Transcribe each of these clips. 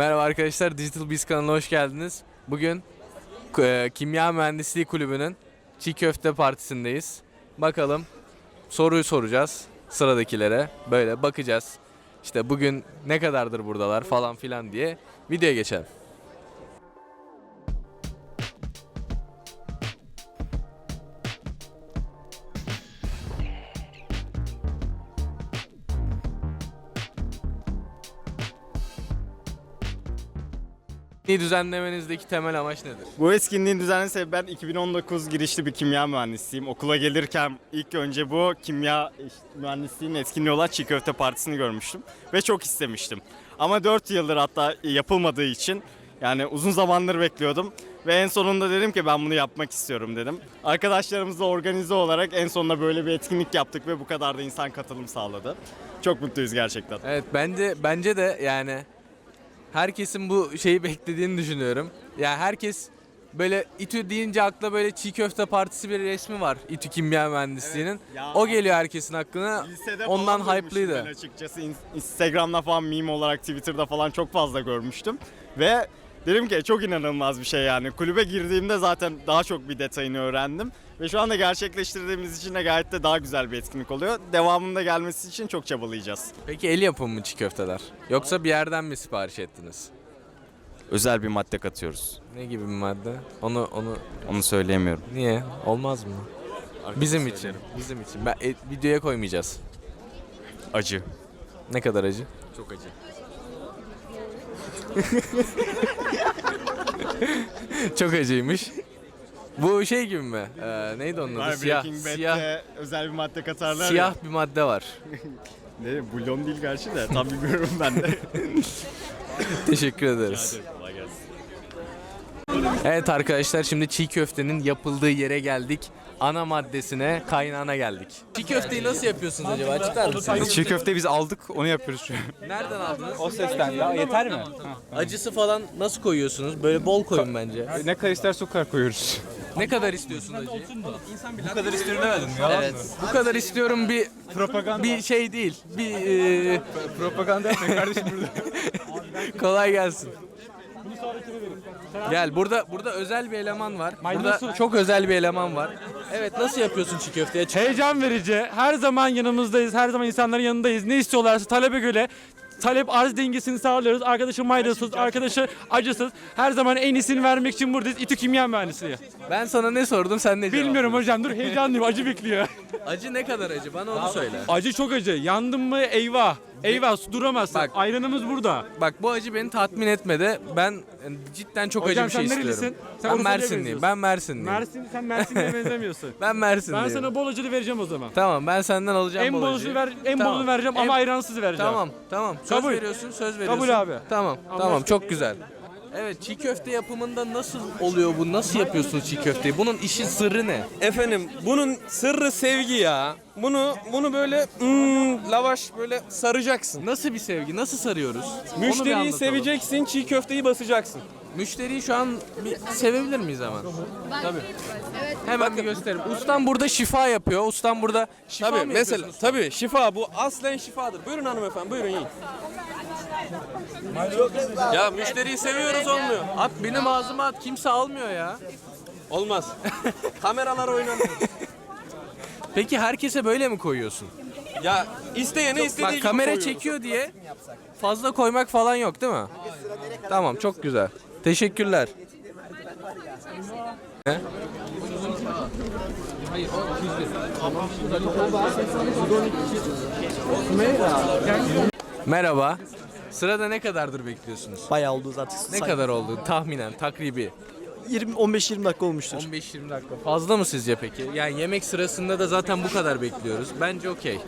Merhaba arkadaşlar, Digital Biz kanalına hoş geldiniz. Bugün e, Kimya Mühendisliği Kulübü'nün Çiğ Köfte Partisi'ndeyiz. Bakalım soruyu soracağız sıradakilere. Böyle bakacağız. İşte bugün ne kadardır buradalar falan filan diye videoya geçelim. Düzenlemenizdeki temel amaç nedir? Bu etkinliğin düzenli sebebi ben 2019 girişli bir kimya mühendisiyim. Okula gelirken ilk önce bu kimya mühendisliğinin etkinliği olan Çiğ Köfte Partisi'ni görmüştüm. Ve çok istemiştim. Ama 4 yıldır hatta yapılmadığı için yani uzun zamandır bekliyordum. Ve en sonunda dedim ki ben bunu yapmak istiyorum dedim. Arkadaşlarımızla organize olarak en sonunda böyle bir etkinlik yaptık ve bu kadar da insan katılım sağladı. Çok mutluyuz gerçekten. Evet bence bence de yani herkesin bu şeyi beklediğini düşünüyorum. Yani herkes böyle İTÜ deyince akla böyle çiğ köfte partisi bir resmi var İTÜ Kimya Mühendisliği'nin. Ya o geliyor herkesin aklına. Lisede Ondan falan hype'lıydı. Ben açıkçası In- Instagram'da falan meme olarak Twitter'da falan çok fazla görmüştüm. Ve dedim ki çok inanılmaz bir şey yani. Kulübe girdiğimde zaten daha çok bir detayını öğrendim. Ve şu anda gerçekleştirdiğimiz için de gayet de daha güzel bir etkinlik oluyor. Devamında gelmesi için çok çabalayacağız. Peki el yapımı mı çiğ köfteler? Yoksa bir yerden mi sipariş ettiniz? Özel bir madde katıyoruz. Ne gibi bir madde? Onu onu Onu söyleyemiyorum. niye? Olmaz mı? Bizim için. Bizim için. Ben e, videoya koymayacağız. Acı. Ne kadar acı? Çok acı. Çok acıymış. Bu şey gibi mi? Ee, neydi onun adı? Siyah, Breaking siyah, özel bir madde katarlar siyah bir madde var. ya. Ne? Bulyon değil gerçi de tam bilmiyorum ben de. Teşekkür ederiz. Kolay gelsin. Evet arkadaşlar şimdi çiğ köftenin yapıldığı yere geldik. Ana maddesine, kaynağına geldik. Çiğ köfteyi nasıl yapıyorsunuz acaba? Açıklar mısınız? Çiğ köfte biz aldık onu yapıyoruz şu an. Nereden aldınız? O sesten ya yeter mi? Acısı falan nasıl koyuyorsunuz? Böyle bol koyun bence. Ne kadar isterse o kadar koyuyoruz. Ne kadar istiyorsun acıyı? Bu kadar istiyorum demedim ya. Evet. Bu kadar istiyorum bir Propaganda. bir şey değil. Bir e, Propaganda yapmayın kardeşim burada. kolay gelsin. Gel burada burada özel bir eleman var. Burada çok özel bir eleman var. Evet nasıl yapıyorsun çiğ köfteyi? Açık- Heyecan verici. Her zaman yanımızdayız. Her zaman insanların yanındayız. Ne istiyorlarsa talebe göre talep arz dengesini sağlıyoruz. Arkadaşı maydasız, arkadaşı acısız. Her zaman en iyisini vermek için buradayız. İTÜ Kimya Mühendisliği. Ben sana ne sordum sen ne cevap Bilmiyorum hocam dur heyecanlıyım. Acı bekliyor. Acı ne kadar acı? Bana onu söyle. Acı çok acı. Yandım mı eyvah. Eyvah su duramazsın. Bak. Ayranımız burada. Bak bu acı beni tatmin etmedi. Ben e, cidden çok Hocam acı bir şey sen istiyorum. nerelisin? Sen ben Urfa'ya Mersinliyim. benziyorsun. Ben Mersinliyim. Mersin sen Mersin'e benzemiyorsun. ben Mersinliyim. Ben sana bol acılı vereceğim o zaman. Tamam ben senden alacağım En bol bolunu acıyı. ver, en Tamam. bolunu vereceğim En- ama ayransız vereceğim. Tamam tamam. Söz Kabul. veriyorsun söz veriyorsun. Kabul abi. Tamam tamam Anlaştık. çok güzel. Evet çiğ köfte yapımında nasıl oluyor bu? Nasıl yapıyorsunuz çiğ köfteyi? Bunun işin sırrı ne? Efendim bunun sırrı sevgi ya. Bunu bunu böyle hmm, lavaş böyle saracaksın. Nasıl bir sevgi? Nasıl sarıyoruz? Onu bir Müşteriyi anlatalım. seveceksin, çiğ köfteyi basacaksın. Müşteriyi şu an bir sevebilir miyiz hemen? Tabii. Hemen bir gösterelim. Ustam burada şifa yapıyor. Ustam burada şifa Tabii mı mesela tabii şifa bu aslen şifadır. Buyurun hanımefendi buyurun yiyin. Ya müşteriyi seviyoruz olmuyor. At benim ağzıma at. Kimse almıyor ya. Olmaz. Kameralar oynanıyor. Peki herkese böyle mi koyuyorsun? Ya isteyene istediği Bak gibi kamera koyuyoruz. çekiyor diye fazla koymak falan yok değil mi? Tamam çok güzel. Teşekkürler. Merhaba. Sırada ne kadardır bekliyorsunuz? Bayağı oldu zaten. Ne kadar oldu tahminen takribi? 20 15-20 dakika olmuştur. 15-20 dakika. Fazla mı sizce peki? Yani yemek sırasında da zaten bu kadar bekliyoruz. Bence okey.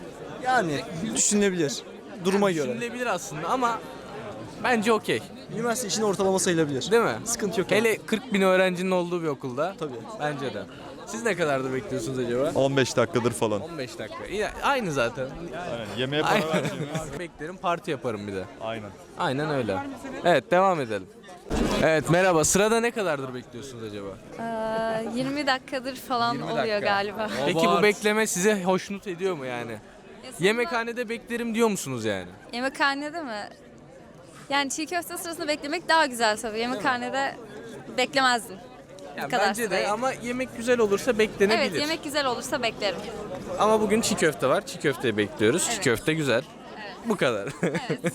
Yani düşünülebilir. Duruma göre. Düşünülebilir aslında ama bence okey. Üniversite için ortalama sayılabilir. Değil mi? Sıkıntı yok. Hele 40 bin öğrencinin olduğu bir okulda. Tabii. Bence de. Siz ne kadardır bekliyorsunuz acaba? 15 dakikadır falan. 15 dakika. İyi, aynı zaten. Aynen. Yemeğe para Aynen. vereceğim. Beklerim parti yaparım bir de. Aynen. Aynen öyle. Evet devam edelim. Evet merhaba. Sırada ne kadardır bekliyorsunuz acaba? Ee, 20 dakikadır falan 20 oluyor dakika. galiba. Peki bu bekleme size hoşnut ediyor mu yani? Yemekhanede beklerim diyor musunuz yani? Yemekhanede mi? Yani çiğ köfte sırasında beklemek daha güzel tabii. Yemekhanede beklemezdim. Yani kadar bence de ama yemek güzel olursa beklenebilir. Evet yemek güzel olursa beklerim. Ama bugün çiğ köfte var. Çiğ köfteyi bekliyoruz. Çiğ Evet. köfte güzel. Bu kadar. Evet.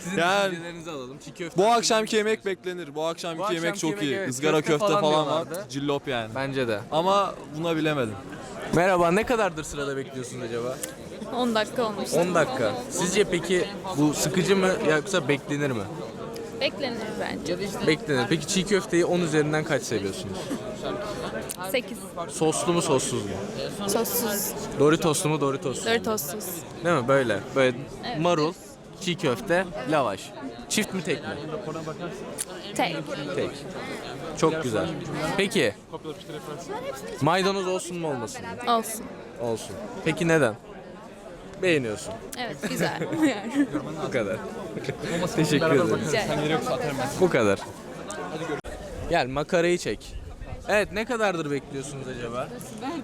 Sizin Yani- düşüncelerinizi alalım. Çiğ köfte. Bu akşamki yemek beklenir. Bu akşamki Bu yemek akşamki çok yemek, iyi. evet. Izgara Köfte köfte, falan falan, var. Cillop yani. Bence de. Ama buna bilemedim. Merhaba ne kadardır sırada bekliyorsunuz acaba? 10 dakika olmuş. 10 dakika. Sizce peki bu sıkıcı mı yoksa beklenir mi? Beklenir bence. Beklenir. Peki çiğ köfteyi 10 üzerinden kaç seviyorsunuz? 8. Soslu mu sossuz mu? Sossuz. Doritoslu mu Doritoslu? Doritos'suz. Değil mi? Böyle. Böyle marul, çiğ köfte, lavaş. Çift mi tek mi? Tek. Tek. Çok güzel. Peki. Maydanoz olsun mu olmasın mı? Olsun. Olsun. Peki neden? Beğeniyorsun. Evet güzel. Bu kadar. Teşekkür ederim. Bu kadar. Gel makarayı çek. Evet ne kadardır bekliyorsunuz acaba?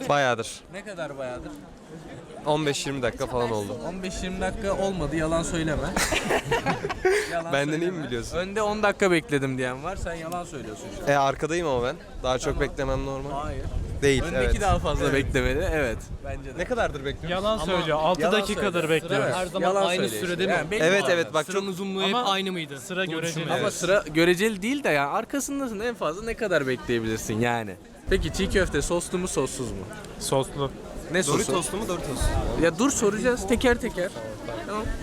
Bayağıdır. Ne kadar bayağıdır? 15-20 dakika falan oldu. 15-20 dakika olmadı yalan söyleme. yalan Benden iyi mi biliyorsun? Önde 10 dakika bekledim diyen var sen yalan söylüyorsun şu an. E arkadayım ama ben. Daha çok beklemem normal. Hayır. Değil Öndeki evet. daha fazla beklemeli evet. Bence de. Ne kadardır bekliyorsun? Yalan söylüyor. 6 Yalan dakikadır söyle. bekliyor. Sıra- Her zaman yalan aynı söyle sürede işte. mi? Yani belli Evet evet bak çok uzunluğu hep aynı mıydı? Sıra göreceli. Ama sıra göreceli değil de yani arkasındasın en fazla ne kadar bekleyebilirsin yani. Peki çiğ köfte soslu mu sossuz mu? Soslu. Ne sosu? Doritoslu mu Doritos? Ya dur soracağız teker teker. Tamam.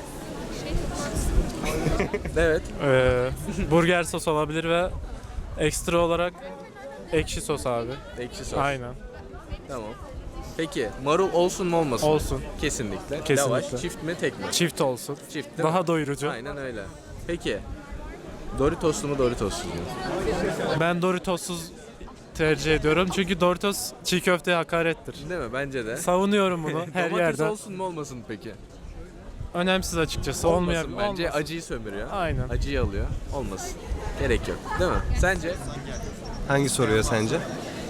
evet. Ee, burger sos olabilir ve ekstra olarak ekşi sos abi. Ekşi sos. Aynen. Tamam. Peki marul olsun mu olmasın? mı? Olsun. Kesinlikle. Kesinlikle. Lavaş çift mi tek mi? Çift olsun. Çift değil mi? Daha doyurucu. Aynen öyle. Peki. Doritoslu mu Doritoslu mu? Ben Doritos'suz tercih ediyorum. Çünkü Doritos çiğ köfteye hakarettir. Değil mi? Bence de. Savunuyorum bunu her Domates yerde. olsun mu olmasın mı peki? Önemsiz açıkçası. Olmasın Olmayan bence. olmasın. Acıyı sömürüyor. Aynen. Acıyı alıyor. Olmasın. Gerek yok. Değil mi? Sence? Hangi soruyor sence?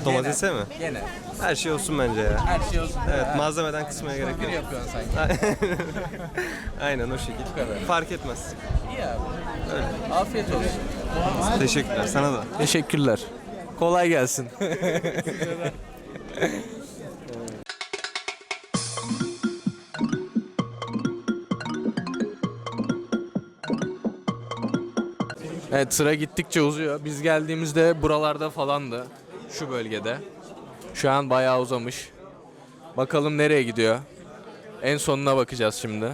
Domatese mi? Gene. Her şey olsun bence ya. Her şey olsun. Evet malzemeden kısmaya gerek Bir yok. yapıyorsun sanki. Aynen o şekilde. kadar. Fark etmez. İyi abi. Afiyet olsun. Teşekkürler sana da. Teşekkürler. Kolay gelsin. Evet sıra gittikçe uzuyor. Biz geldiğimizde buralarda falandı. Şu bölgede. Şu an bayağı uzamış. Bakalım nereye gidiyor. En sonuna bakacağız şimdi.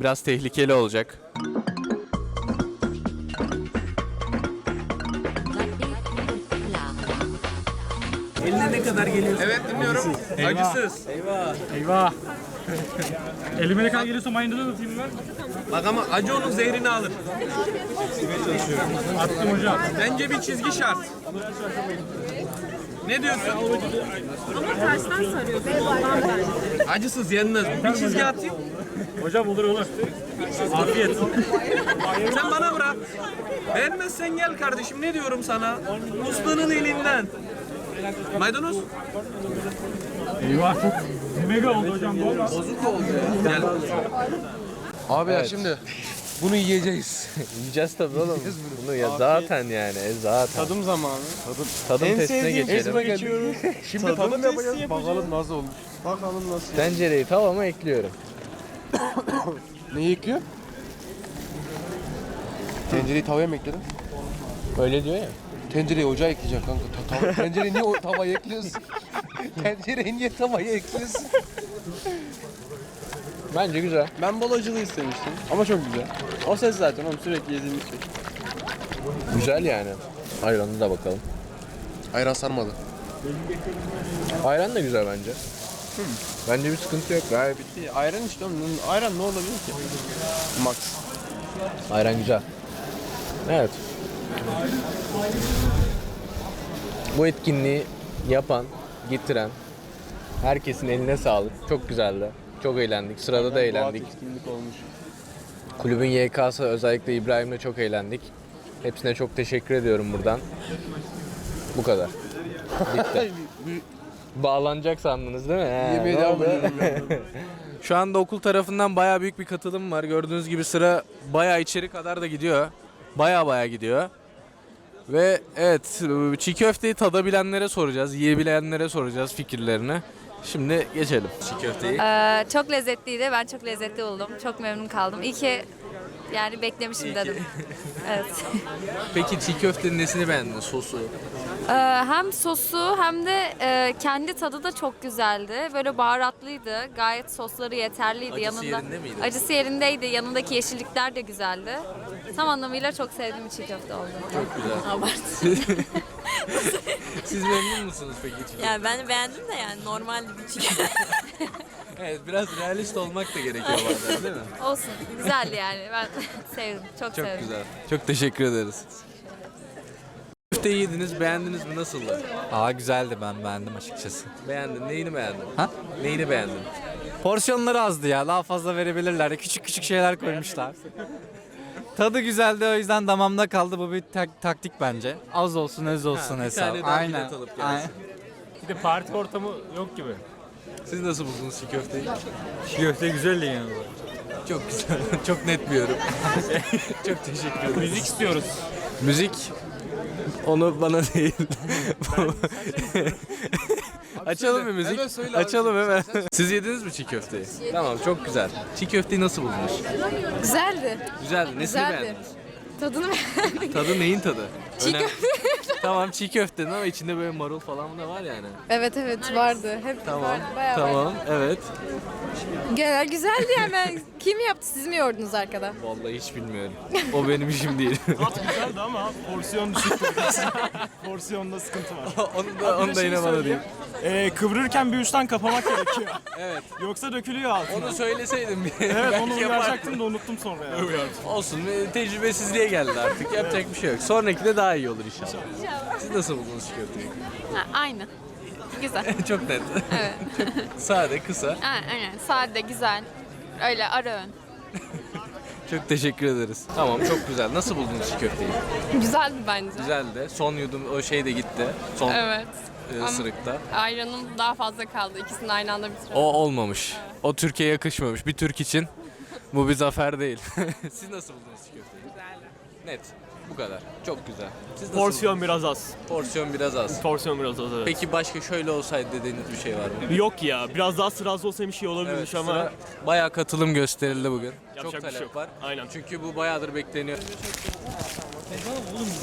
Biraz tehlikeli olacak. Eline ne kadar geliyor? Evet dinliyorum. Acısız. Eyvah. Elime ne kadar geliyorsa mayında da atayım ben. Bak ama acı onun zehrini alır. Attım hocam. Bence bir çizgi şart. Ne diyorsun? Acısız yenmez. Bir çizgi atayım. Hocam olur olur. Afiyet. Sen bana bırak. Beğenmezsen gel kardeşim. Ne diyorum sana? Ustanın elinden. Maydanoz. Eyvah mega oldu hocam. bu olmaz. Gel. Abi ya şimdi bunu yiyeceğiz. Yiyeceğiz tabii oğlum. Bunu ya zaten yani e, zaten. Tadım zamanı. Tadım testine geçelim. Şimdi tadım yapacağız. Bakalım nasıl olmuş. Bakalım nasıl. Tencereyi tavama ekliyorum. Neyi ekliyor? Tencereyi tavaya mı ekledin? Öyle diyor ya. Tencereyi ocağa ekleyeceksin kanka. Ta tava, tencereyi niye o tavaya ekliyorsun? tencereyi niye tavaya ekliyorsun? Bence güzel. Ben bol acılı istemiştim ama çok güzel. O ses zaten oğlum sürekli yediğimiz şey. Güzel yani. Ayranı da bakalım. Ayran sarmadı. Ayran da güzel bence. Bence bir sıkıntı yok gayet. Bitti. Ayran işte oğlum. Ayran ne olabilir ki? Max. Ayran güzel. Evet. Bu etkinliği yapan, getiren herkesin eline sağlık. Çok güzeldi. Çok eğlendik. Sırada da eğlendik. etkinlik olmuş. Kulübün YK'sı özellikle İbrahim'le çok eğlendik. Hepsine çok teşekkür ediyorum buradan. Bu kadar. Bitti. Bağlanacak sandınız değil mi? He, Yemeğe ne devam oldu? Şu anda okul tarafından bayağı büyük bir katılım var. Gördüğünüz gibi sıra bayağı içeri kadar da gidiyor. Bayağı bayağı gidiyor. Ve evet çiğ köfteyi tadabilenlere soracağız, yiyebilenlere soracağız fikirlerini. Şimdi geçelim çiğ köfteyi. Ee, çok lezzetliydi. Ben çok lezzetli buldum. Çok memnun kaldım. İyi ki yani beklemişim dedim. Evet. Peki çiğ köftenin nesini beğendin? Sosu. Ee, hem sosu hem de e, kendi tadı da çok güzeldi. Böyle baharatlıydı. Gayet sosları yeterliydi. Acısı yerinde miydi? Acısı yerindeydi. Yanındaki yeşillikler de güzeldi. Tam anlamıyla çok sevdiğim çiğ köfte oldu. Çok güzel. Abart. Siz memnun musunuz peki çiğ köfte? yani ben beğendim de yani normal bir çiğ köfte. Evet biraz realist olmak da gerekiyor bazen değil mi? Olsun. Güzeldi yani. Ben sevdim. Çok, Çok sevdim. güzel. Çok teşekkür ederiz. Köfteyi yediniz, beğendiniz mi? Nasıldı? Aa güzeldi ben beğendim açıkçası. Beğendin. Neyini beğendin? Ha? Neyini beğendin? Porsiyonları azdı ya daha fazla verebilirler. Küçük küçük şeyler koymuşlar. Tadı güzeldi o yüzden damamda kaldı. Bu bir tak- taktik bence. Az olsun öz olsun bir hesap. tane daha Aynen. bilet alıp gelsin. Aynen. Bir de parti ortamı yok gibi. Siz nasıl buldunuz çiğ köfteyi? Köfte güzeldi yani. Çok güzel. Çok net bir yorum. Çok teşekkür ederim. Müzik istiyoruz. Müzik onu bana değil. Açalım bir müzik. Hemen söyle abi. Açalım hemen. Siz yediniz mi çiğ köfteyi? Tamam çok güzel. Çiğ köfteyi nasıl buldunuz? Güzeldi. Güzeldi. Nesini Güzeldi. beğendiniz? Tadını Tadı neyin tadı? Çiğ Önemli- tamam çiğ köftenin ama içinde böyle marul falan da var yani. Evet evet vardı. Hep Tamam. vardı. Bayağı tamam. Evet. Genel güzeldi yani. Kim yaptı? Siz mi yordunuz arkada? Vallahi hiç bilmiyorum. O benim işim değil. Güzeldi ama porsiyon düşüktü. Porsiyonda sıkıntı var. onu da, onu da yine bana değil. Ee, kıvırırken bir uçtan kapamak gerekiyor. Evet. Yoksa dökülüyor altına. Onu söyleseydim. Evet onu uyaracaktım da unuttum sonra ya. Olsun e, tecrübesizliğe geldi artık. Yapacak bir şey yok. Sonraki de daha iyi olur inşallah. Siz nasıl buldunuz çiğ köfteyi? aynı. Güzel. Çok net. Evet. Sade, kısa. Aynen. Sade, güzel. Öyle ara ön. Çok teşekkür ederiz. Tamam çok güzel. Nasıl buldunuz çiğ köfteyi? Güzeldi bence. Güzeldi. Son yudum o şey de gitti. Son Evet. E, ısırıkta. Ayranım daha fazla kaldı. İkisini aynı anda bitirelim. O olmamış. O Türkiye'ye yakışmamış. Bir Türk için bu bir zafer değil. Siz nasıl buldunuz çiğ köfteyi? Güzeldi. Net. Bu kadar. Çok güzel. Siz nasıl Porsiyon biraz az. buldunuz? Porsiyon biraz az. Porsiyon biraz az evet. Peki başka şöyle olsaydı dediğiniz bir şey var mı? Yok ya biraz daha sırası olsaymış iyi Evet, olabilirmiş ama sıra bayağı katılım gösterildi bugün. Çok Yapacak bir talep şey yok. var. Aynen. Çünkü bu bayağıdır bekleniyor.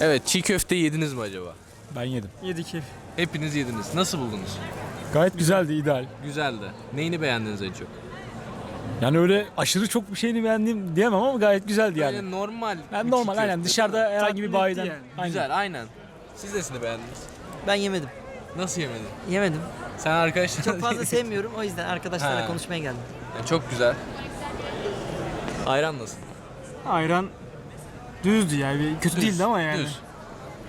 Evet, çiğ köfte yediniz mi acaba? Ben yedim. Yedik. Hepiniz yediniz. Nasıl buldunuz? Gayet güzeldi ideal. Güzeldi. Neyini beğendiniz en çok? Yani öyle aşırı çok bir şeyini beğendim diyemem ama gayet güzeldi Böyle normal. Ben normal çiğ aynen dışarıda herhangi bir bayiden. Aynen. Güzel, aynen. Siz nesini beğendiniz? Ben yemedim. Nasıl yemedin? Yemedim. Sen arkadaşlar... Çok fazla sevmiyorum o yüzden arkadaşlarla Ha. konuşmaya geldim. Yani çok güzel. Ayran nasıl? Ayran düzdü yani kötü Düz, değildi ama yani. Düz.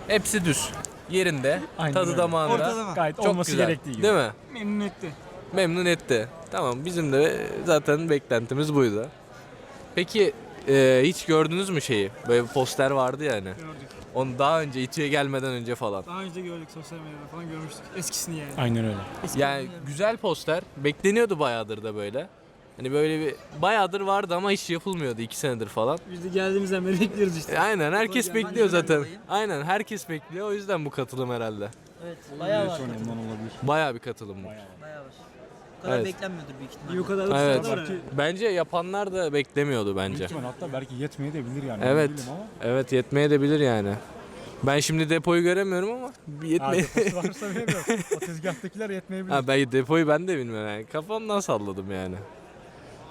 Hepsi düz. Yerinde, Aynen tadı öyle. damağında. Ortalama. Gayet Çok olması güzel. gerektiği gibi. Değil mi? Memnun etti. Memnun etti. Tamam bizim de zaten beklentimiz buydu. Peki e, hiç gördünüz mü şeyi? Böyle bir poster vardı yani. Gördük. Onu daha önce İTÜ'ye gelmeden önce falan. Daha önce gördük sosyal medyada falan görmüştük. Eskisini yani. Aynen öyle. Yani güzel poster. Bekleniyordu bayağıdır da böyle. Hani böyle bir bayağıdır vardı ama hiç yapılmıyordu iki senedir falan. Biz de geldiğimizden beri bekliyoruz işte. E, aynen herkes bekliyor zaten. Aynen herkes bekliyor o yüzden bu katılım herhalde. Evet. Bayağı var. Bayağı bir katılım bu. Bayağı var. Bu kadar Evet. beklenmiyordur büyük ihtimalle. Bir o kadar da Evet. var. Bence yapanlar da beklemiyordu bence. Hatta belki yetmeye de bilir yani. Evet. Evet yetmeye de bilir yani. Ben şimdi depoyu göremiyorum ama bir yetmeye... varsa bilemiyorum. O tezgahtakiler yetmeyebilir. ha, ben depoyu ben de bilmiyorum yani. Kafamdan salladım yani.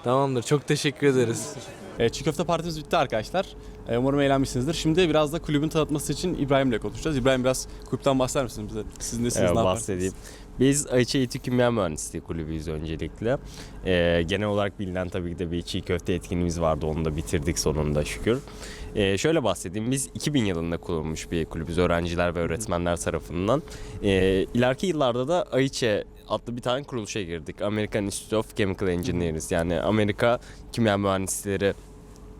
Tamamdır. Çok teşekkür ederiz. E, çiğ köfte partimiz bitti arkadaşlar. E, umarım eğlenmişsinizdir. Şimdi biraz da kulübün tanıtması için İbrahim'le konuşacağız. İbrahim biraz kulüpten bahseder misiniz bize? Siz nesiniz, Evet, ne bahsedeyim. Biz Ayça İTÜ Kimya Mühendisliği Kulübüyüz öncelikle. Ee, genel olarak bilinen tabii ki de bir çiğ köfte etkinliğimiz vardı. Onu da bitirdik sonunda şükür. Ee, şöyle bahsedeyim. Biz 2000 yılında kurulmuş bir kulübüz öğrenciler ve öğretmenler tarafından. Ee, ileriki yıllarda da AIÇE adlı bir tane kuruluşa girdik. American Institute of Chemical Engineers yani Amerika Kimya Mühendisleri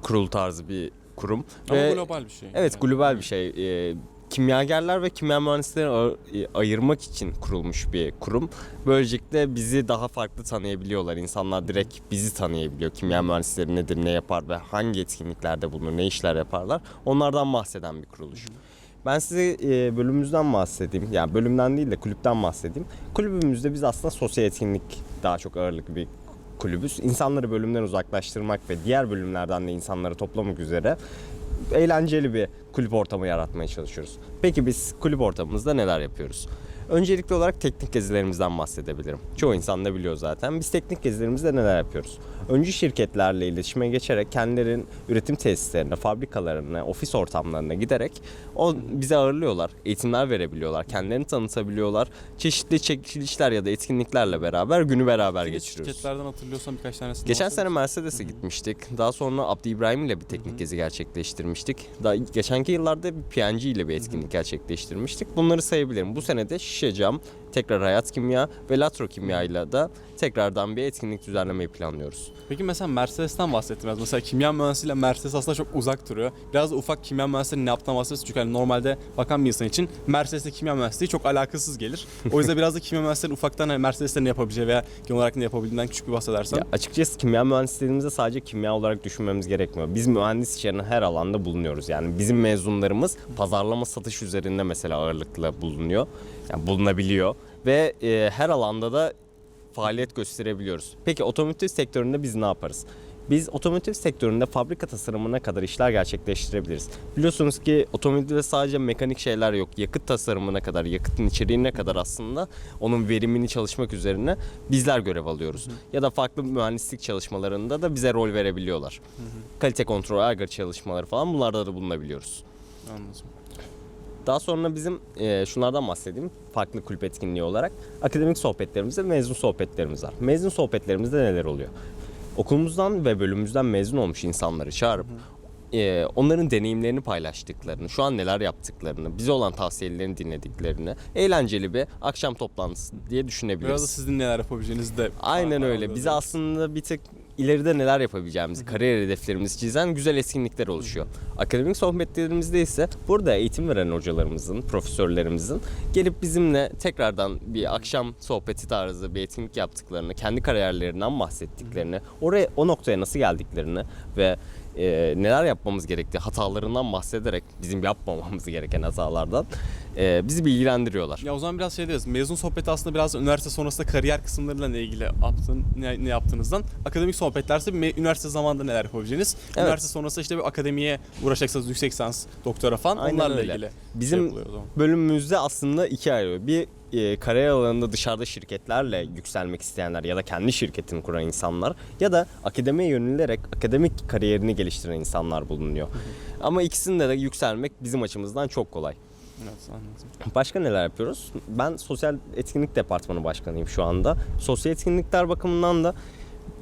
kurulu tarzı bir kurum. Ama Ve- global bir şey. Evet global bir şey. Ee, kimyagerler ve kimya mühendislerini a- ayırmak için kurulmuş bir kurum. Böylelikle bizi daha farklı tanıyabiliyorlar. İnsanlar direkt bizi tanıyabiliyor. Kimya mühendisleri nedir, ne yapar ve hangi etkinliklerde bulunur, ne işler yaparlar. Onlardan bahseden bir kuruluş. Ben size e, bölümümüzden bahsedeyim. Yani bölümden değil de kulüpten bahsedeyim. Kulübümüzde biz aslında sosyal etkinlik daha çok ağırlıklı bir kulübüz. İnsanları bölümden uzaklaştırmak ve diğer bölümlerden de insanları toplamak üzere eğlenceli bir kulüp ortamı yaratmaya çalışıyoruz. Peki biz kulüp ortamımızda neler yapıyoruz? Öncelikli olarak teknik gezilerimizden bahsedebilirim. Çoğu insan da biliyor zaten. Biz teknik gezilerimizde neler yapıyoruz? Öncü şirketlerle iletişime geçerek kendilerin üretim tesislerine, fabrikalarına, ofis ortamlarına giderek o bize ağırlıyorlar. Eğitimler verebiliyorlar. Kendilerini tanıtabiliyorlar. Çeşitli çekilişler ya da etkinliklerle beraber günü beraber geçiriyoruz. Şirketlerden hatırlıyorsam birkaç tanesini Geçen sene Mercedes'e gitmiştik. Daha sonra Abdi İbrahim ile bir teknik gezi gerçekleştirmiştik. Daha geçenki yıllarda bir PNG ile bir etkinlik gerçekleştirmiştik. Bunları sayabilirim. Bu sene de siedziam, tekrar Hayat Kimya ve Latro Kimya ile de tekrardan bir etkinlik düzenlemeyi planlıyoruz. Peki mesela Mercedes'ten bahsettim biraz. Mesela kimya mühendisiyle Mercedes aslında çok uzak duruyor. Biraz da ufak kimya mühendislerinin ne yaptığına bahsediyoruz. Çünkü hani normalde bakan bir insan için Mercedes'le kimya mühendisliği çok alakasız gelir. O yüzden biraz da kimya mühendislerinin ufaktan hani Mercedes'te ne yapabileceği veya genel olarak ne yapabildiğinden küçük bir bahsedersen. Ya açıkçası kimya mühendisliğimizde sadece kimya olarak düşünmemiz gerekmiyor. Biz mühendis içerinin her alanda bulunuyoruz. Yani bizim mezunlarımız pazarlama satış üzerinde mesela ağırlıkla bulunuyor. Yani bulunabiliyor ve e, her alanda da faaliyet gösterebiliyoruz. Peki otomotiv sektöründe biz ne yaparız? Biz otomotiv sektöründe fabrika tasarımına kadar işler gerçekleştirebiliriz. Biliyorsunuz ki otomotivde sadece mekanik şeyler yok. Yakıt tasarımına kadar, yakıtın içeriğine kadar aslında onun verimini çalışmak üzerine bizler görev alıyoruz. Ya da farklı mühendislik çalışmalarında da bize rol verebiliyorlar. Kalite kontrol, aygır çalışmaları falan bunlarda da bulunabiliyoruz. Anladım. Daha sonra bizim e, şunlardan bahsedeyim. Farklı kulüp etkinliği olarak. Akademik sohbetlerimizde mezun sohbetlerimiz var. Mezun sohbetlerimizde neler oluyor? Okulumuzdan ve bölümümüzden mezun olmuş insanları çağırıp e, onların deneyimlerini paylaştıklarını, şu an neler yaptıklarını, bize olan tavsiyelerini dinlediklerini eğlenceli bir akşam toplantısı diye düşünebiliriz. Biraz da sizin neler yapabileceğinizi de Aynen öyle. Bize aslında bir tık ileride neler yapabileceğimizi, kariyer hedeflerimizi çizen güzel etkinlikler oluşuyor. Akademik sohbetlerimizde ise burada eğitim veren hocalarımızın, profesörlerimizin gelip bizimle tekrardan bir akşam sohbeti tarzı bir etkinlik yaptıklarını, kendi kariyerlerinden bahsettiklerini, oraya o noktaya nasıl geldiklerini ve e, neler yapmamız gerektiği hatalarından bahsederek bizim yapmamamız gereken hatalardan e, bizi bilgilendiriyorlar. Ya o zaman biraz şey diyoruz. Mezun sohbeti aslında biraz üniversite sonrasında kariyer kısımlarıyla ne ilgili yaptın, ne, ne yaptığınızdan. Akademik sohbetlerse me- üniversite zamanında neler yapabileceğiniz. Evet. Üniversite sonrası işte bir akademiye uğraşacaksanız yüksek lisans, doktora falan Aynen onlarla öyle. ilgili. Bizim şey bölümümüzde aslında iki ayrı. Bir e, kariyer alanında dışarıda şirketlerle yükselmek isteyenler ya da kendi şirketini kuran insanlar ya da akademiye yönelilerek akademik kariyerini geliştiren insanlar bulunuyor. Ama ikisinde de yükselmek bizim açımızdan çok kolay. Başka neler yapıyoruz? Ben sosyal etkinlik departmanı başkanıyım şu anda. Sosyal etkinlikler bakımından da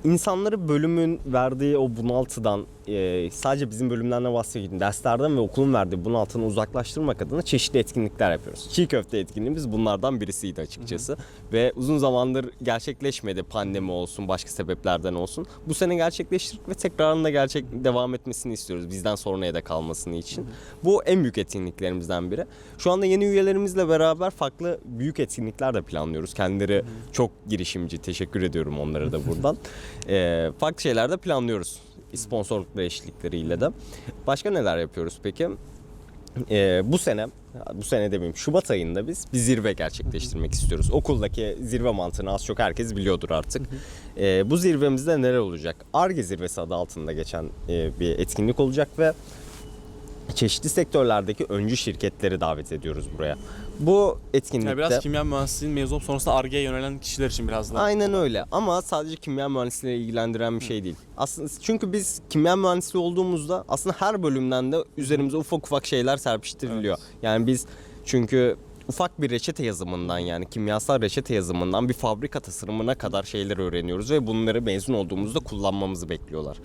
insanları bölümün verdiği o bunaltıdan e, sadece bizim bölümden de bahsediyorum. Derslerden ve okulun verdiği bunaltını uzaklaştırmak adına çeşitli etkinlikler yapıyoruz. Çiğ köfte etkinliğimiz bunlardan birisiydi açıkçası. Ve uzun zamandır gerçekleşmedi. Pandemi olsun, başka sebeplerden olsun. Bu sene gerçekleştirdik ve tekrarında gerçek devam etmesini istiyoruz. Bizden sonraya da kalmasını için. Bu en büyük etkinliklerimizden biri. Şu anda yeni üyelerimizle beraber farklı büyük etkinlikler de planlıyoruz. Kendileri çok girişimci. Teşekkür ediyorum onlara da buradan. Ee, farklı şeyler de planlıyoruz. Sponsorlukla eşlikleriyle de. Başka neler yapıyoruz peki? Ee, bu sene, bu sene demeyeyim Şubat ayında biz bir zirve gerçekleştirmek istiyoruz. Okuldaki zirve mantığını az çok herkes biliyordur artık. Ee, bu zirvemizde neler olacak? ARGE zirvesi adı altında geçen e, bir etkinlik olacak ve çeşitli sektörlerdeki öncü şirketleri davet ediyoruz buraya. Bu etkinlikte... Yani biraz kimya mühendisliğinin mezun olup sonrasında ARGE'ye yönelen kişiler için biraz daha. Aynen öyle ama sadece kimya mühendisliğiyle ilgilendiren bir şey değil. Aslında çünkü biz kimya mühendisliği olduğumuzda aslında her bölümden de üzerimize ufak ufak şeyler serpiştiriliyor. Yani biz çünkü ufak bir reçete yazımından yani kimyasal reçete yazımından bir fabrika tasarımına kadar şeyler öğreniyoruz ve bunları mezun olduğumuzda kullanmamızı bekliyorlar.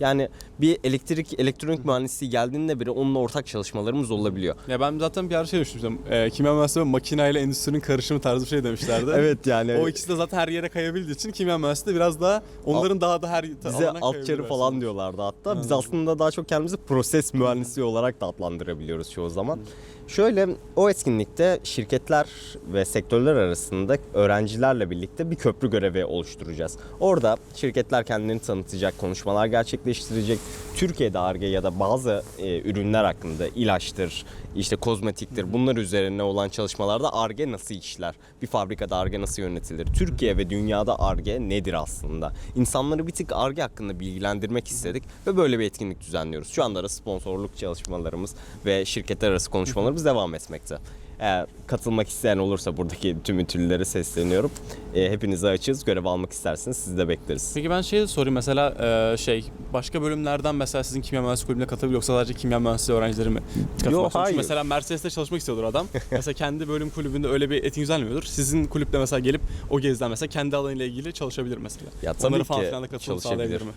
Yani bir elektrik elektronik mühendisliği geldiğinde bile onunla ortak çalışmalarımız olabiliyor. Ya ben zaten bir ara şey düşünmüştüm. E, kimya mühendisliği makineyle endüstrinin karışımı tarzı bir şey demişlerdi. Evet yani O ikisi de zaten her yere kayabildiği için kimya mühendisliği biraz daha onların daha da her bize alt çarı falan aslında. diyorlardı hatta. Biz aslında daha çok kendimizi proses mühendisliği olarak da adlandırabiliyoruz çoğu zaman. Şöyle o etkinlikte şirketler ve sektörler arasında öğrencilerle birlikte bir köprü görevi oluşturacağız. Orada şirketler kendilerini tanıtacak, konuşmalar gerçekleştirecek. Türkiye'de ARGE ya da bazı e, ürünler hakkında ilaçtır, işte kozmetiktir bunlar üzerine olan çalışmalarda ARGE nasıl işler? Bir fabrikada ARGE nasıl yönetilir? Türkiye ve dünyada ARGE nedir aslında? İnsanları bir tık ARGE hakkında bilgilendirmek istedik ve böyle bir etkinlik düzenliyoruz. Şu anda da sponsorluk çalışmalarımız ve şirketler arası konuşmalarımız devam etmekte. Eğer katılmak isteyen olursa buradaki tüm ütülülere sesleniyorum. E, hepinize açığız. Görev almak isterseniz sizi de bekleriz. Peki ben şey sorayım mesela e, şey başka bölümlerden mesela sizin kimya mühendisliği kulübüne katılabiliyor yoksa sadece kimya mühendisliği öğrencileri mi katılmak? Çünkü hayır. Mesela Mercedes'te çalışmak istiyordur adam. mesela kendi bölüm kulübünde öyle bir etkinlik düzenlemiyordur. Sizin kulüple mesela gelip o geziden mesela kendi alanıyla ilgili çalışabilir mesela. Ya tabii Onları falan ki filan da katılım sağlayabilir mi?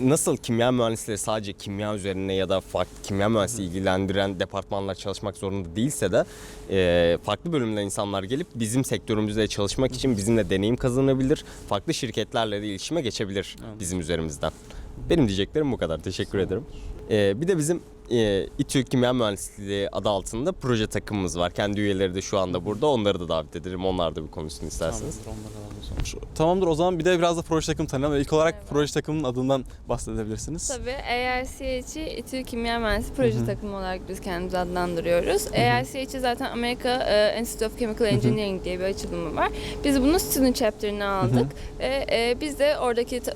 Nasıl kimya mühendisleri sadece kimya üzerine ya da farklı kimya mühendisliği ilgilendiren departmanlar çalışmak zorunda değilse de e, farklı bölümden insanlar gelip bizim sektörümüzde çalışmak için bizimle deneyim kazanabilir. Farklı şirketlerle de iletişime geçebilir bizim üzerimizden. Benim diyeceklerim bu kadar. Teşekkür ederim. E, bir de bizim e, İTÜ Kimya Mühendisliği adı altında proje takımımız var. Kendi üyeleri de şu anda burada. Onları da davet ederim. Onlar da bir konuşsun isterseniz. Tamamdır, onları. Şu- Tamamdır o zaman bir de biraz da proje takım tanıyalım. İlk olarak proje takımının adından bahsedebilirsiniz. Tabii AICH'i İTÜ Kimya Mühendisliği Proje Takımı olarak biz kendimizi adlandırıyoruz. AICH'i zaten Amerika e, Institute of Chemical Engineering diye bir açılımı var. Biz bunun student chapter'ını aldık ve e, biz de oradaki ta-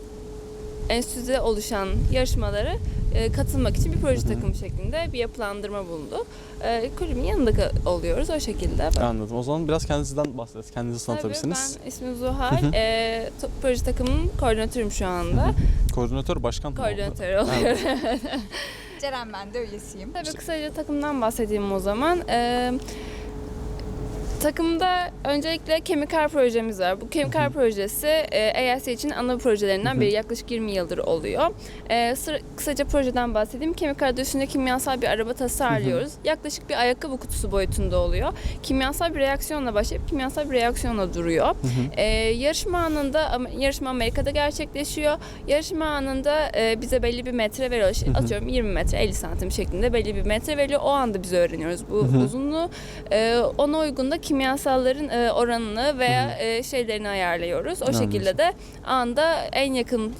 enstitüde oluşan yarışmaları e, katılmak için bir proje takımı şeklinde bir yapılandırma bulundu. E, kulübün yanında oluyoruz o şekilde. Anladım. O zaman biraz kendinizden bahsedin. Kendinizi Tabii tanıtabilirsiniz. ben ismim Zuhal. e, proje takımının koordinatörüm şu anda. Koordinatör, başkan? Koordinatör oluyorum. Ceren ben de üyesiyim. Tabii kısaca takımdan bahsedeyim o zaman. Ee, takımda öncelikle kemikal projemiz var. Bu kemikal projesi e, AIC için ana projelerinden biri. Yaklaşık 20 yıldır oluyor. Ee, sıra- kısaca projeden bahsedeyim. Kemikal adı üstünde kimyasal bir araba tasarlıyoruz. Yaklaşık bir ayakkabı kutusu boyutunda oluyor. Kimyasal bir reaksiyonla başlayıp kimyasal bir reaksiyonla duruyor. Ee, yarışma anında yarışma Amerika'da gerçekleşiyor. Yarışma anında e, bize belli bir metre veriyor. İşte Atıyorum 20 metre 50 santim şeklinde belli bir metre veriyor. O anda biz öğreniyoruz bu uzunluğu. Ee, ona uygun da kimyasalların e, oranını veya e, şeylerini ayarlıyoruz. O şekilde de anda en yakın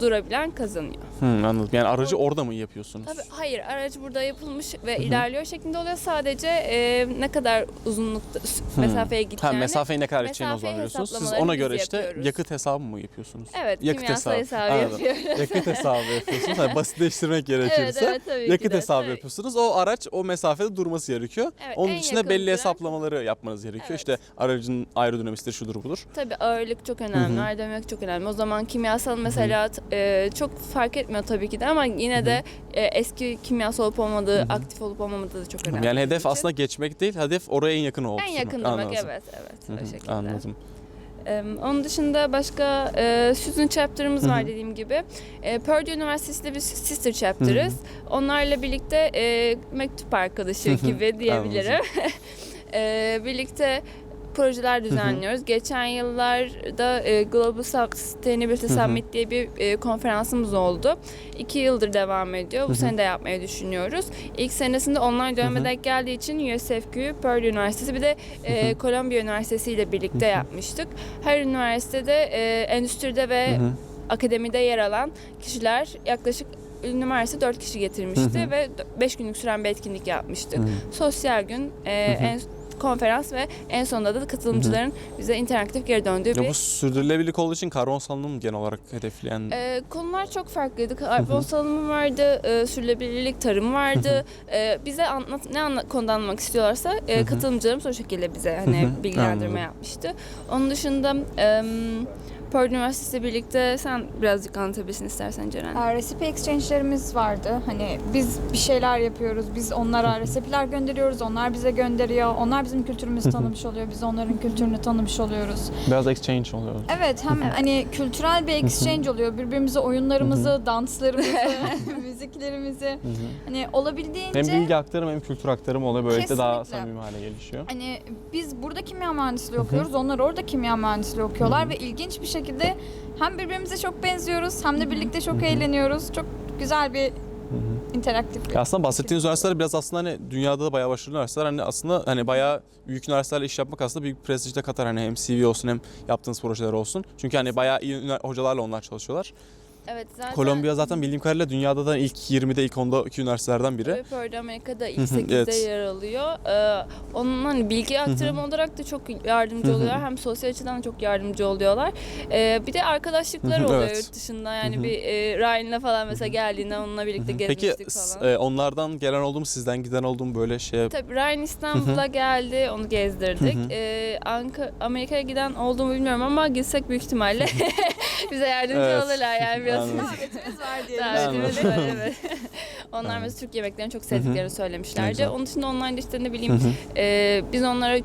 durabilen kazanıyor. Hı, anladım. Yani aracı orada mı yapıyorsunuz? Tabii hayır aracı burada yapılmış ve ilerliyor şeklinde oluyor. Sadece e, ne kadar uzunlukta mesafeye Ha, gideceğini. mesafeyi ne kadar gideceğini o zaman. Siz ona göre işte yapıyoruz. yakıt hesabı mı yapıyorsunuz? Evet, kimyasal hesabı Anladım. yapıyoruz. yakıt hesabı yapıyorsunuz. Hani basitleştirmek gerekirse. Evet, evet, yakıt de, hesabı tabii. yapıyorsunuz. O araç o mesafede durması gerekiyor. Evet, Onun için de belli duran- hesaplamaları yapmanız gerekiyor. Evet. İşte aracın aerodinamisidir, şudur budur. Tabii ağırlık çok önemli, aerodinamik çok önemli. O zaman kimyasal mesela e, çok fark etmiyor tabii ki de ama yine de e, eski kimyasal olup olmadığı, aktif olup olmamadığı da çok önemli. Yani hedef için. aslında geçmek değil, hedef oraya en yakın olsun. en yakın demek evet evet Hı hı, o şekilde. Anladım. Ee, onun dışında başka e, student chapter'ımız var dediğim gibi. E, Purdue Üniversitesi'de bir sister chapter'ız. Onlarla birlikte e, mektup arkadaşı gibi diyebilirim. E, birlikte projeler düzenliyoruz. Geçen yıllarda e, Global Sustainability Summit diye bir e, konferansımız oldu. İki yıldır devam ediyor. Bu sene de yapmayı düşünüyoruz. İlk senesinde online döneme denk geldiği için USFQ, Purdue Üniversitesi bir de e, Columbia Üniversitesi ile birlikte yapmıştık. Her üniversitede e, endüstride ve akademide yer alan kişiler yaklaşık üniversite 4 kişi getirmişti ve 5 günlük süren bir etkinlik yapmıştık. Sosyal gün, e, en, konferans ve en sonunda da katılımcıların bize interaktif geri döndüğü Ya bir bu sürdürülebilirlik olduğu için karbon salınımı mı genel olarak hedefleyen? e, konular çok farklıydı. Karbon salınımı vardı, e, sürdürülebilirlik, tarım vardı. E, bize anlat, ne anla, konuda anlamak istiyorlarsa e, katılımcılarımız o şekilde bize hani bilgilendirme yapmıştı. Onun dışında e, Purdue Üniversitesi ile birlikte sen birazcık anlatabilirsin istersen Ceren. Recipe exchange'lerimiz vardı. Hani biz bir şeyler yapıyoruz. Biz onlara resipiler gönderiyoruz. Onlar bize gönderiyor. Onlar bizim kültürümüzü tanımış oluyor. Biz onların kültürünü tanımış oluyoruz. Biraz exchange oluyor. Evet hem hani kültürel bir exchange oluyor. Birbirimize oyunlarımızı, danslarımızı, müziklerimizi hani olabildiğince aktarım hem kültür aktarımı oluyor. Böylelikle daha Kesinlikle. samimi hale gelişiyor. Hani biz burada kimya mühendisliği okuyoruz, onlar orada kimya mühendisliği okuyorlar ve ilginç bir şekilde hem birbirimize çok benziyoruz hem de birlikte çok eğleniyoruz. Çok güzel bir interaktif bir. Aslında bahsettiğiniz üniversiteler biraz aslında hani dünyada da bayağı başarılı üniversiteler. Hani aslında hani bayağı büyük üniversitelerle iş yapmak aslında büyük prestij de katar. Hani hem CV olsun hem yaptığınız projeler olsun. Çünkü hani bayağı iyi hocalarla onlar çalışıyorlar. Evet zaten Kolombiya zaten bildiğim kadarıyla dünyada da ilk 20'de ilk 10'daki üniversitelerden biri. Tabii Purdue Amerika'da ilk hı, 8'de evet. yer alıyor. Ee, onun hani bilgi aktarımı olarak da çok yardımcı oluyorlar. Hem sosyal açıdan da çok yardımcı oluyorlar. Ee, bir de arkadaşlıklar oluyor evet. yurt dışında. Yani bir e, Ryan'la falan mesela geldiğinde onunla birlikte Peki gezmiştik s- falan. e, onlardan gelen oldu mu sizden giden oldu mu böyle şey? Tabii Ryan İstanbul'a geldi, onu gezdirdik. Ee, Amerika'ya giden oldu mu bilmiyorum ama gitsek büyük ihtimalle bize yardımcı Evet. olurlar yani biraz. Anladım. Davetimiz var diyelim. Davetimiz var evet. Onlar mesela Türk yemeklerini çok sevdiklerini söylemişlerdi. Onun online de işte ne bileyim e, biz onlara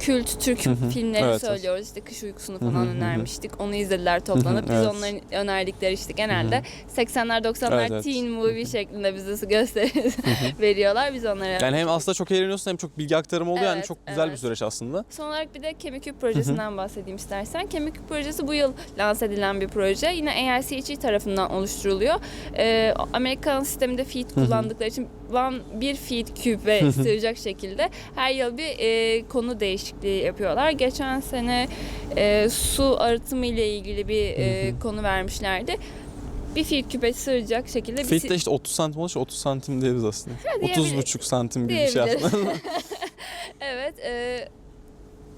kült Türk Hı hı. filmleri Evet, söylüyoruz. İşte Kış Uykusunu falan hı hı. önermiştik. Onu izlediler toplanıp. Biz evet. onların önerdikleri işte genelde 80'ler 90'lar Evet, evet. teen movie şeklinde bize gösteri veriyorlar. Biz onlara Yani hem aslında çok eğleniyorsun hem çok bilgi aktarımı oluyor. yani Evet, çok güzel bir evet. süreç aslında. Son olarak bir de Kemiküp projesinden bahsedeyim istersen. Kemiküp projesi bu yıl lanse edilen bir proje. Yine AICHE tarafından oluşturuluyor. Ee, Amerikan sisteminde feed kullandıkları için one, bir feed küpe sığacak şekilde her yıl bir e, konu değişikliği yapıyorlar. Geçen sene e, su arıtımı ile ilgili bir e, konu vermişlerdi. Bir feed küpe sığacak şekilde bir Fit si- de işte 30 santim olmuş 30 santim diyoruz aslında. diyebilir- 30 buçuk santim gibi bir şey diyebiliriz. aslında. evet. E,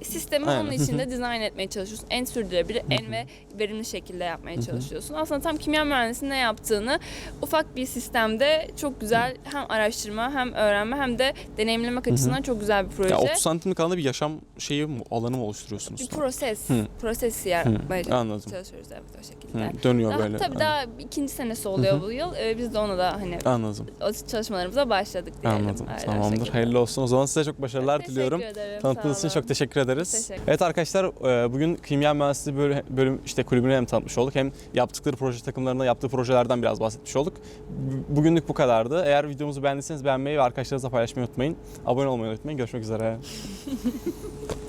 sistemi Aynen. onun içinde dizayn etmeye çalışıyorsun. En sürdürülebilir, en ve verimli şekilde yapmaya çalışıyorsun. Aslında tam kimya mühendisinin ne yaptığını ufak bir sistemde çok güzel hem araştırma hem öğrenme hem de deneyimlemek açısından çok güzel bir proje. ya 30 santimlik alanda bir yaşam şeyi alanı mı oluşturuyorsunuz? bir proses, proses yapmaya Anladım. çalışıyoruz evet o şekilde. Hı, dönüyor Daha, böyle. tabii daha ikinci senesi oluyor bu yıl. Ee, biz de ona da hani Anladım. o çalışmalarımıza başladık diyelim. Anladım. Tamamdır. Hayırlı olsun. O zaman size çok başarılar Teşekkür diliyorum. ederim, Tanıttığınız için çok teşekkür ederiz. Teşekkür Evet arkadaşlar e, bugün kimya mühendisliği bölüm, bölüm işte kulübünü hem tanıtmış olduk hem yaptıkları proje takımlarında yaptığı projelerden biraz bahsetmiş olduk. Bugünlük bu kadardı. Eğer videomuzu beğendiyseniz beğenmeyi ve arkadaşlarınızla paylaşmayı unutmayın. Abone olmayı unutmayın. Görüşmek üzere.